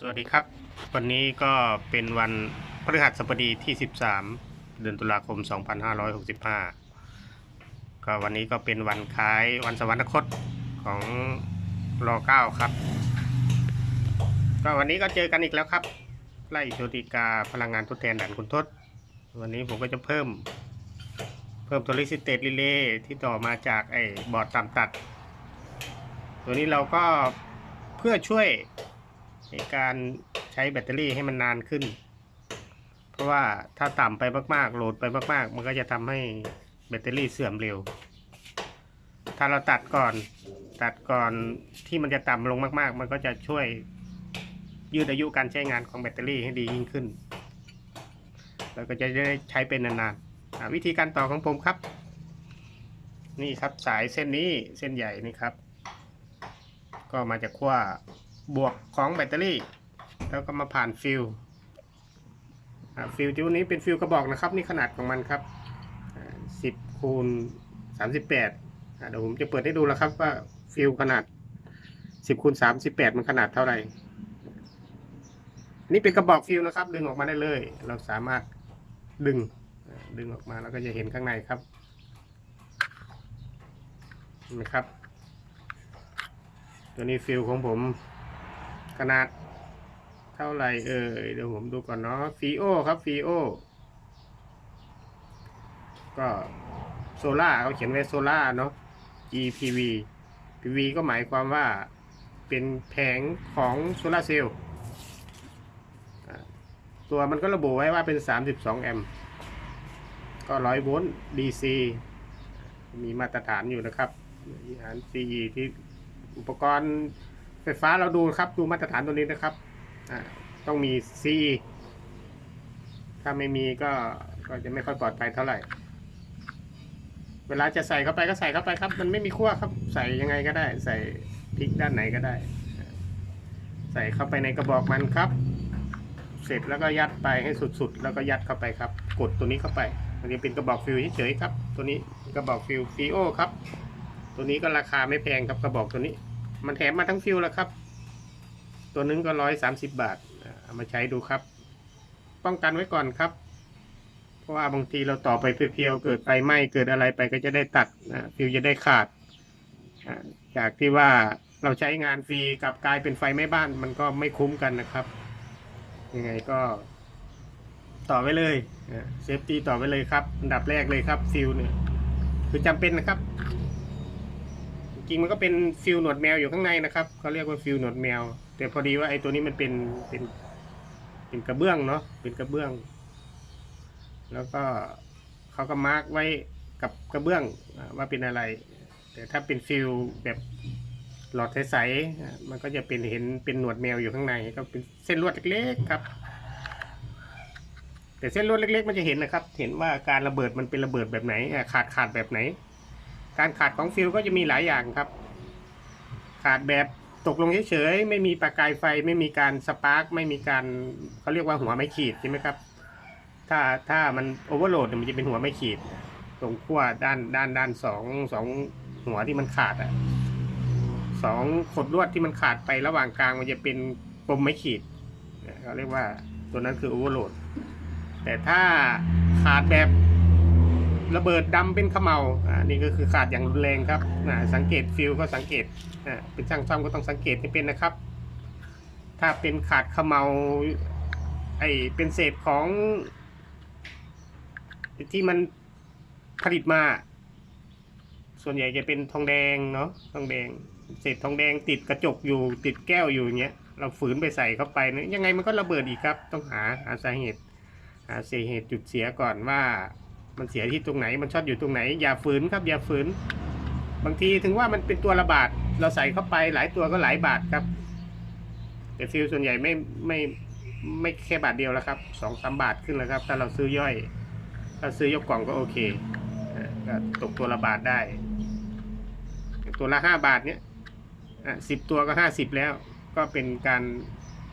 สวัสดีครับ วันนี้ก็เป็นวันพฤหัสบดีที่ 13 เดือนตุลาคม 2565 ก็วันนี้ก็เป็นวันคล้ายวันสวรรคตของรอเก้าครับ ก็วันนี้ก็เจอกันอีกแล้วครับ ไล่โชติกาพลังงานทดแทนด่านคุณทศ วันนี้ผมก็จะเพิ่ม เพิ่มตัวลิสิเตตรีเลย์ที่ต่อมาจากไอ้บอร์ดตามตัด ตัวนี้เราก็เพื่อช่วย ในการใช้แบตเตอรี่ให้มันนานขึ้น เพราะว่าถ้าต่ำไปมากๆโหลดไปมาก ๆ มันก็จะทำให้แบตเตอรี่เสื่อมเร็ว ถ้าเราตัดก่อนตัดก่อนที่มันจะต่ำลงมาก ๆ มันก็จะช่วยยืดอายุการใช้งานของแบตเตอรี่ให้ดียิ่งขึ้น แล้วก็จะได้ใช้เป็นนานๆวิธีการต่อของผมครับ นี่ครับสายเส้นนี้เส้นใหญ่นี่ครับ ก็มาจากขั้ว บวกของแบตเตอรี่ แล้วก็มาผ่านฟิลฟิลตัวนี้เป็นฟิลกระบอกนะครับ นี่ขนาดของมันครับสิบคูณสามสิบแปดเดี๋ยวผมจะเปิดให้ดูแล้วครับว่าฟิลขนาดสิบคูณสามสิบแปดมันขนาดเท่าไหร่ นี่เป็นกระบอกฟิลนะครับ ดึงออกมาได้เลย เราสามารถดึงดึงออกมาแล้วก็จะเห็นข้างในครับเห็นไหมครับ ตัวนี้ฟิลของผม ขนาดเท่าไหร่เอ่ยเดี๋ยวผมดูก่อนเนาะฟีโอครับฟีโอก็โซล่าเขาเขียนไว้โซล่าเนาะ GPV PV ก็หมายความว่าเป็นแผงของโซลาเซลล์ตัวมันก็ระบุไว้ว่าเป็น 32 แอมป์ก็ 100 โวลต์ DC มีมาตรฐานอยู่นะครับมีฐาน CE ที่อุปกรณ์ ไฟฟ้าเราดูครับดูมาตรฐานตัวนี้นะครับต้องมี CE ถ้าไม่มีก็ก็จะไม่ค่อยปลอดภัยเท่าไหร่ เวลาจะใส่เข้าไปก็ใส่เข้าไปครับ มันไม่มีขั้วครับ ใส่ยังไงก็ได้ ใส่พลิกด้านไหนก็ได้ ใส่เข้าไปในกระบอกมันครับ เสร็จแล้วก็ยัดไปให้สุดๆ แล้วก็ยัดเข้าไปครับ กดตัวนี้เข้าไปอันนี้เป็นกระบอกฟิวเฉยๆครับ ตัวนี้กระบอกฟิวฟีโอครับ ตัวนี้ก็ราคาไม่แพงครับกระบอกตัวนี้ มันแถมมาทั้งฟิวแล้วครับ ตัวนึงก็ร้อยสามสิบบาทเอามาใช้ดูครับ ป้องกันไว้ก่อนครับ เพราะว่าบางทีเราต่อไปเพียวๆเกิดไฟไหม้เกิดอะไรไปก็จะได้ตัดนะฟิวจะได้ขาด จากที่ว่าเราใช้งานฟรีกับกลายเป็นไฟไหม้บ้านมันก็ไม่คุ้มกันนะครับ ยังไงก็ต่อไว้เลยเซฟตี้ต่อไว้เลยครับ อันดับแรกเลยครับฟิวเนี่ย คือจำเป็นนะครับ จริงมันก็เป็นฟิลหนวดแมวอยู่ข้างในนะครับเขาเรียกว่าฟิลหนวดแมว แต่พอดีว่าไอ้ตัวนี้มันเป็นเป็นเป็นกระเบื้องเนาะเป็นกระเบื้อง แล้วก็เขาก็มาร์กไว้กับกระเบื้องว่าเป็นอะไร แต่ถ้าเป็นฟิลแบบหลอดใสๆมันก็จะเป็นเห็นเป็นหนวดแมวอยู่ข้างใน ก็เป็นเส้นลวดเล็กๆครับ แต่เส้นลวดเล็ก ๆ มันจะเห็นนะครับ เห็นว่าการระเบิดมันเป็นระเบิดแบบไหนขาดขาดแบบไหน การขาดของฟิวก็จะมีหลายอย่างครับ ขาดแบบตกลงเฉยๆไม่มีประกายไฟไม่มีการสปาร์กไม่มีการเขาเรียกว่าหัวไม่ขีดใช่ไหมครับ ถ้าถ้ามันโอเวอร์โหลดมันจะเป็นหัวไม่ขีด ตรงขั้วด้านด้านด้านสองสองหัวที่มันขาดอะสองขดลวดที่มันขาดไประหว่างกลางมันจะเป็นปมไม่ขีดเขาเรียกว่าตัวนั้นคือโอเวอร์โหลดแต่ถ้าขาดแบบ ระเบิดดำเป็นขมเมาอ่านี่ก็คือขาดอย่างรุนแรงครับอ่าสังเกตฟิลก็สังเกตอ่าเป็นช่างซ่อมก็ต้องสังเกตให้เป็นนะครับ ถ้าเป็นขาดขมเมาไอเป็นเศษของที่มันผลิตมา ส่วนใหญ่จะเป็นทองแดงเนาะทองแดง เศษทองแดงติดกระจกอยู่ติดแก้วอยู่อย่างเงี้ยเราฝืนไปใส่เข้าไปเนี่ยยังไงมันก็ระเบิดอีกครับ ต้องหาหาสาเหตุ หาสาเหตุจุดเสียก่อนว่า มันเสียที่ตรงไหน มันช็อตอยู่ตรงไหน อย่าฝืนครับ อย่าฝืน บางทีถึงว่ามันเป็นตัวละบาทเราใส่เข้าไปหลายตัวก็หลายบาทครับ แต่ฟิลส่วนใหญ่ไม่ไม่ไม่แค่บาทเดียวแล้วครับสองสามบาทขึ้นแล้วครับ ถ้าเราซื้อย่อย ถ้าซื้อยกกล่องก็โอเคก็ตกตัวละบาทได้ ตัวละห้าบาทเนี้ยสิบตัวก็ห้าสิบแล้ว ก็เป็นการ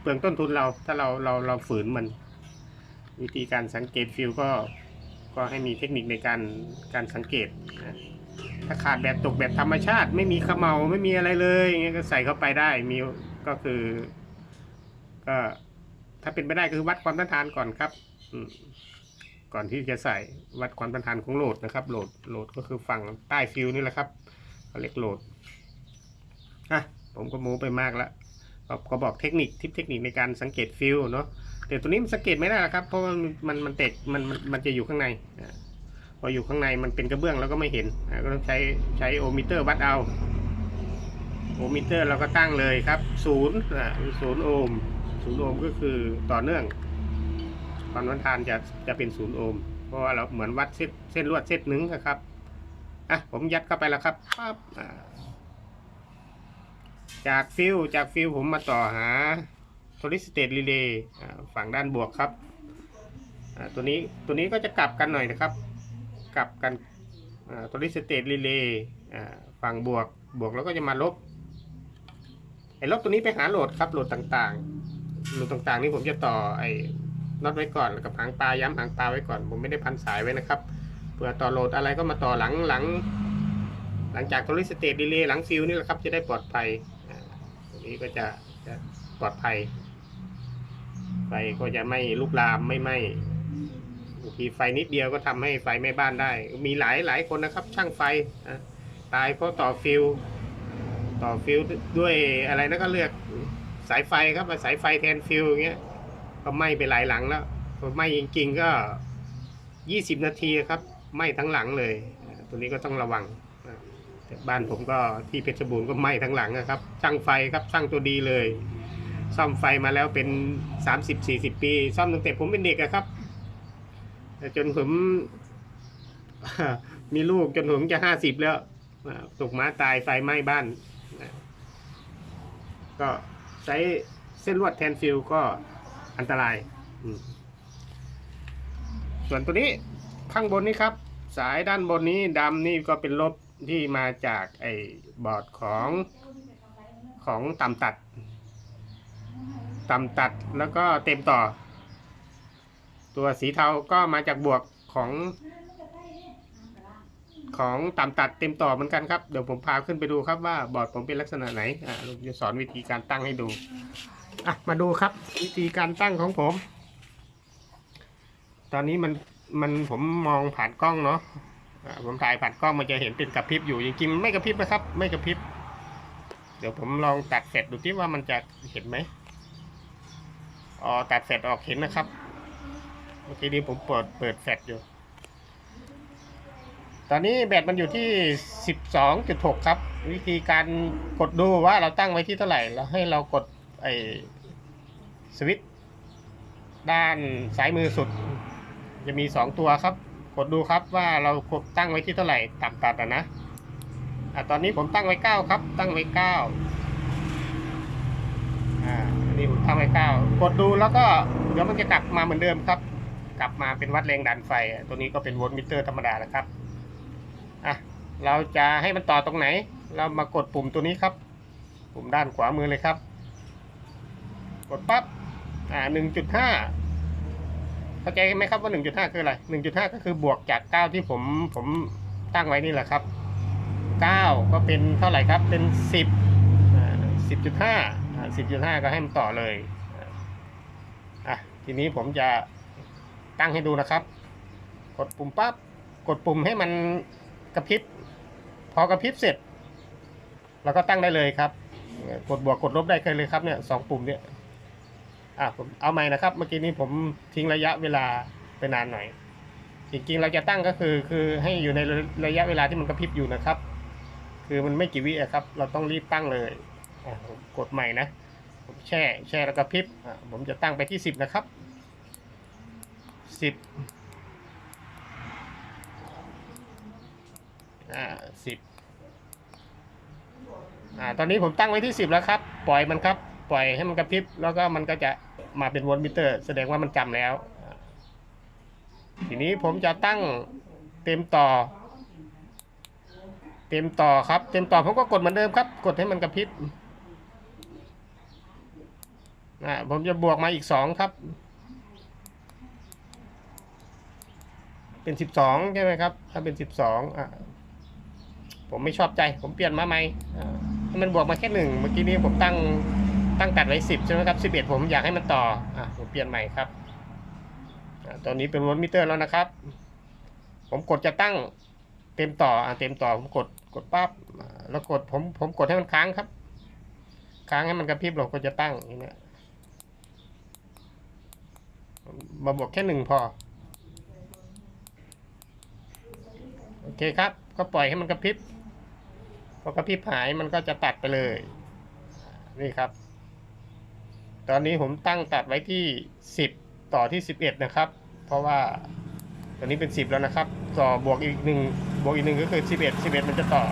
เปลืองต้นทุนเรา ถ้าเราเราเราฝืนมัน วิธีการสังเกตฟิลก็ ก็ให้มีเทคนิคในการการสังเกตนะถ้าขาดแบบตกแบบธรรมชาติ ไม่มีเขมเมาไม่มีอะไรเลยอย่างเงี้ยก็ใส่เข้าไปได้มีก็คือ ก็ถ้าเป็นไปได้คือวัดความต้านทานก่อนครับอืมก่อนที่จะใส่วัดความต้านทานของโหลดนะครับโหลดโหลดก็คือฝั่งใต้ฟิวนี่แหละครับเขาเรียกโหลดอะผมก็โม้ไปมากแล้ว ก็ก็บอกเทคนิคทิปเทคนิคในการสังเกตฟิวเนาะแต่ตัวนี้มันสังเกตไม่ได้ครับเพราะมันมันมันเตกมันมันมันจะอยู่ข้างในพออยู่ข้างในมันเป็นกระเบื้องแล้วก็ไม่เห็นก็ต้องใช้ใช้โอมิเตอร์วัดเอาโอมิเตอร์เราก็ตั้งเลยครับศูนย์ศูนย์โอห์มศูนย์โอห์มก็คือต่อเนื่องความต้านทานจะจะเป็นศูนย์โอห์มเพราะว่าเราเหมือนวัดเส้นเส้นลวดเส้นหนึ่งนะครับอะผมยัดเข้าไปแล้วครับปั๊บ จากฟิวจากฟิวผมมาต่อหาโทริสเตตรีเลย์ฝั่งด้านบวกครับตัวนี้ตัวนี้ก็จะกลับกันหน่อยนะครับ กลับกันโทริสเตตรีเลย์ฝั่งบวกบวกแล้วก็จะมาลบไอ้ลบตัวนี้ไปหาโหลดครับโหลดต่างๆโหลดต่างๆนี่ผมจะต่อไอ้น็อตไว้ก่อนกับหางปลาย้ำหางปลาไว้ก่อน ผมไม่ได้พันสายไว้นะครับเผื่อต่อโหลดอะไรก็มาต่อหลังหลังหลังจากโทรลิสเตตดีเลย์หลังฟิวนี่แหละครับจะได้ปลอดภัย นี้ก็จะจะปลอดภัย ไฟก็จะไม่ลุกลามไม่ไหม้บางทีไฟนิดเดียวก็ทำให้ไฟไม้บ้านได้ มีหลายหลายคนนะครับ ช่างไฟอะตายเพราะต่อฟิวต่อฟิวด้วยอะไรนะก็เลือกสายไฟครับสายไฟแทนฟิวอย่างเงี้ยก็ไหม้ไปหลายหลังแล้วพอไหม้จริงๆก็ยี่สิบนาทีครับไหม้ทั้งหลังเลย ตัวนี้ก็ต้องระวัง บ้านผมก็ที่เพชรบูรณ์ก็ไหม้ทั้งหลังนะครับช่างไฟครับช่างตัวดีเลย ซ่อมไฟมาแล้วเป็นสามสิบสี่สิบปี ซ่อมตั้งแต่ผมเป็นเด็กอะครับจนผมมีลูกจนผมจะห้าสิบแล้วตกม้าตายไฟไหม้บ้าน ก็ใช้เส้นลวดแทนฟิลก็อันตราย ส่วนตัวนี้ข้างบนนี้ครับ สายด้านบนนี้ดำนี่ก็เป็นลบ ที่มาจากไอ้บอร์ดของของต่ำตัด ต่ำตัดแล้วก็เต็มต่อ ตัวสีเทาก็มาจากบวกของ ของต่ำตัดเต็มต่อเหมือนกันครับ เดี๋ยวผมพาขึ้นไปดูครับว่าบอร์ดผมเป็นลักษณะไหนอ่าผมจะสอนวิธีการตั้งให้ดูอะมาดูครับ วิธีการตั้งของผม ตอนนี้มันมันผมมองผ่านกล้องเนาะ ผมถ่ายผ่านกล้องมันจะเห็นเป็นกระพริบอยู่จริงๆไม่กระพริบนะครับ ไม่กระพริบ เดี๋ยวผมลองตัดเสร็จดูที่ว่ามันจะเห็นไหมอ๋อตัดเสร็จออกเห็นนะครับ เมื่อกี้นี้ผมเปิดเปิดแฟลชอยู่ ตอนนี้แบตมันอยู่ที่12.6ครับ วิธีการกดดูว่าเราตั้งไว้ที่เท่าไหร่แล้วให้เรากดไอสวิตช์ด้านซ้ายมือสุด จะมี2ตัวครับ กดดูครับว่าเราตั้งไว้ที่เท่าไหร่ต่ำตัดอะนะอะตอนนี้ผมตั้งไว้9ครับ ตั้งไว้9อ่าอันนี้ผมตั้งไว้9กดดูแล้วก็เดี๋ยวมันจะกลับมาเหมือนเดิมครับ กลับมาเป็นวัดแรงดันไฟ ตัวนี้ก็เป็นโวลต์มิเตอร์ธรรมดานะครับอะเราจะให้มันต่อตรงไหน เรามากดปุ่มตัวนี้ครับ ปุ่มด้านขวามือเลยครับ กดปั๊บอ่าหนึ่งจุดห้า เข้าใจไหมครับว่าหนึ่งจุดห้าคืออะไรหนึ่งจุดห้าก็คือบวกจากเก้าที่ผมผมตั้งไว้นี่แหละครับเก้าก็เป็นเท่าไหร่ครับเป็นสิบอ่าสิบจุดห้าสิบจุดห้าก็ให้มันต่อเลยอะทีนี้ผมจะตั้งให้ดูนะครับ กดปุ่มปั๊บกดปุ่มให้มันกระพริบพอกระพริบเสร็จเราก็ตั้งได้เลยครับ กดบวกกดลบได้เลยครับเนี่ยสองปุ่มเนี่ย อะผมเอาใหม่นะครับ เมื่อกี้นี้ผมทิ้งระยะเวลาไปนานหน่อย จริงๆเราจะตั้งก็คือคือให้อยู่ในระยะเวลาที่มันกระพริบอยู่นะครับ คือมันไม่กี่วิอะครับ เราต้องรีบตั้งเลยอะผมกดใหม่นะผมแช่แช่แล้วก็พริบอะผมจะตั้งไปที่สิบนะครับสิบอ่าสิบอ่าตอนนี้ผมตั้งไว้ที่สิบแล้วครับ ปล่อยมันครับ ปล่อยให้มันกระพริบแล้วก็มันก็จะมาเป็นโวลต์มิเตอร์ แสดงว่ามันจำแล้ว ทีนี้ผมจะตั้งเต็มต่อ เต็มต่อครับ เต็มต่อผมก็กดเหมือนเดิมครับ กดให้มันกระพริบอ่าผมจะบวกมาอีกสองครับ เป็นสิบสองใช่ไหมครับ ถ้าเป็นสิบสองอ่าผมไม่ชอบใจ ผมเปลี่ยนมาใหม่อ่าให้มันบวกมาแค่หนึ่งเมื่อกี้นี้ผมตั้ง ตั้งตัดไว้สิบใช่ไหมครับสิบเอ็ดผมอยากให้มันต่อ อะผมเปลี่ยนใหม่ครับอตอนนี้เป็นวอลมิเตอร์แล้วนะครับ ผมกดจะตั้งเต็มต่อ อะเต็มต่อ ผมกด กดปั๊บ แล้วกด ผม ผมกดให้มันค้างครับ ค้างให้มันกระพริบเราก็จะตั้งอย่างเนี้ยมาบวกแค่หนึ่งพอ โอเคครับ ก็ปล่อยให้มันกระพริบ พอกระพริบหายมันก็จะตัดไปเลย นี่ครับ ตอนนี้ผมตั้งตัดไว้ที่สิบต่อที่สิบเอ็ดนะครับ เพราะว่าตอนนี้เป็นสิบแล้วนะครับ ต่อบวกอีกหนึ่งบวกอีกหนึ่งก็คือสิบเอ็ดสิบเอ็ดมันจะต่อ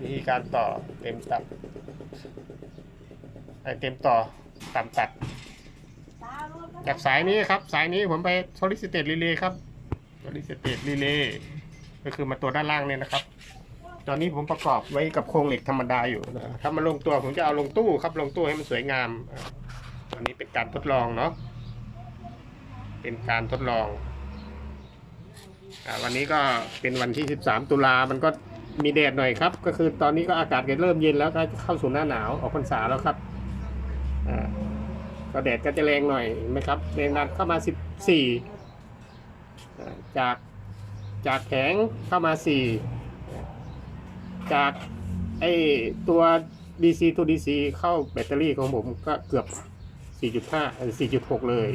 วิธีการต่อเต็มตัดไอเต็มต่อต่ำตัด จากสายนี้ครับ สายนี้ผมไป solicited relay ครับ solicited relay ก็คือมาตัวด้านล่างเนี่ยนะครับ ตอนนี้ผมประกอบไว้กับโครงเหล็กธรรมดาอยู่นะถ้ามาลงตัวผมจะเอาลงตู้ครับลงตู้ให้มันสวยงามอันนี้เป็นการทดลองเนาะเป็นการทดลองอาวันนี้ก็เป็นวันที่ 13 ตุลามันก็มีแดดหน่อยครับ ก็คือตอนนี้ก็อากาศก็เริ่มเย็นแล้วก็เข้าสู่หน้าหนาวออกพรรษาแล้วครับอ่าก็แดดก็จะแรงหน่อยไหมครับแรงดันเข้ามา 14อ่จากจากแข็งเข้ามา 4 จากไอตัว DC ตัว DC เข้าแบตเตอรี่ของผมก็เกือบ 4.5เอ่อ4.6 เลย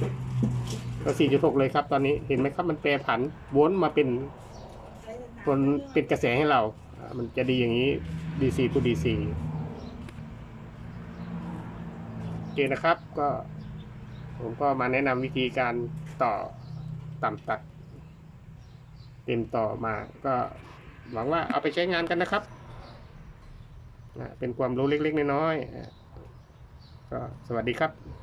ก็ 4.6 เลยครับตอนนี้เห็นไหมครับมันแปรผันวนมาเป็นเป็นเป็นกระแสให้เรา มันจะดีอย่างนี้ DC ตัว DC โอเคนะครับก็ผมก็มาแนะนำวิธีการต่อต่ำตัด เต็มต่อมาก็หวังว่าเอาไปใช้งานกันนะครับ เป็นความรู้เล็กๆน้อยๆก็สวัสดีครับ